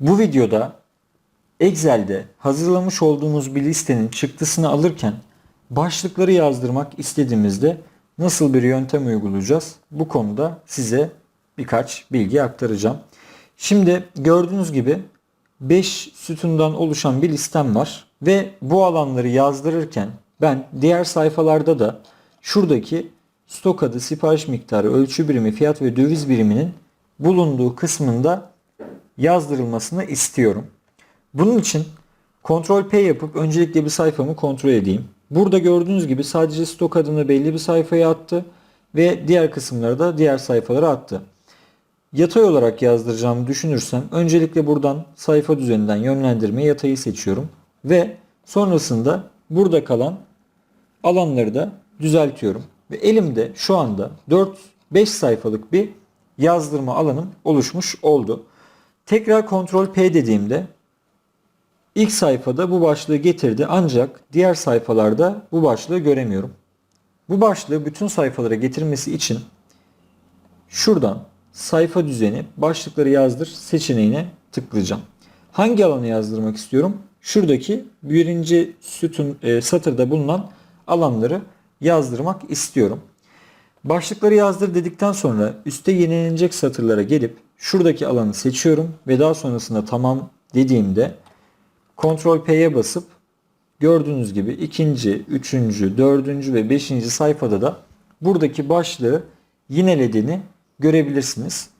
Bu videoda Excel'de hazırlamış olduğumuz bir listenin çıktısını alırken başlıkları yazdırmak istediğimizde nasıl bir yöntem uygulayacağız? Bu konuda size birkaç bilgi aktaracağım. Şimdi gördüğünüz gibi 5 sütundan oluşan bir listem var ve bu alanları yazdırırken ben diğer sayfalarda da şuradaki stok adı, sipariş miktarı, ölçü birimi, fiyat ve döviz biriminin bulunduğu kısmında yazdırılmasını istiyorum. Bunun için Ctrl P yapıp öncelikle bir sayfamı kontrol edeyim. Burada gördüğünüz gibi sadece stok adını belli bir sayfaya attı ve diğer kısımları da diğer sayfalara attı. Yatay olarak yazdıracağımı düşünürsem öncelikle buradan sayfa düzeninden yönlendirme yatayı seçiyorum ve sonrasında burada kalan alanları da düzeltiyorum. Ve elimde şu anda 4-5 sayfalık bir yazdırma alanım oluşmuş oldu. Tekrar Ctrl P dediğimde ilk sayfada bu başlığı getirdi ancak diğer sayfalarda bu başlığı göremiyorum. Bu başlığı bütün sayfalara getirmesi için şuradan sayfa düzeni başlıkları yazdır seçeneğine tıklayacağım. Hangi alanı yazdırmak istiyorum? Şuradaki birinci sütun e, satırda bulunan alanları yazdırmak istiyorum. Başlıkları yazdır dedikten sonra üste yenilenecek satırlara gelip şuradaki alanı seçiyorum ve daha sonrasında tamam dediğimde Ctrl P'ye basıp gördüğünüz gibi ikinci, üçüncü, dördüncü ve beşinci sayfada da buradaki başlığı yinelediğini görebilirsiniz.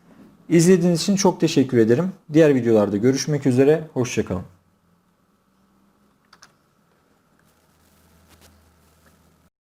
İzlediğiniz için çok teşekkür ederim. Diğer videolarda görüşmek üzere. Hoşçakalın.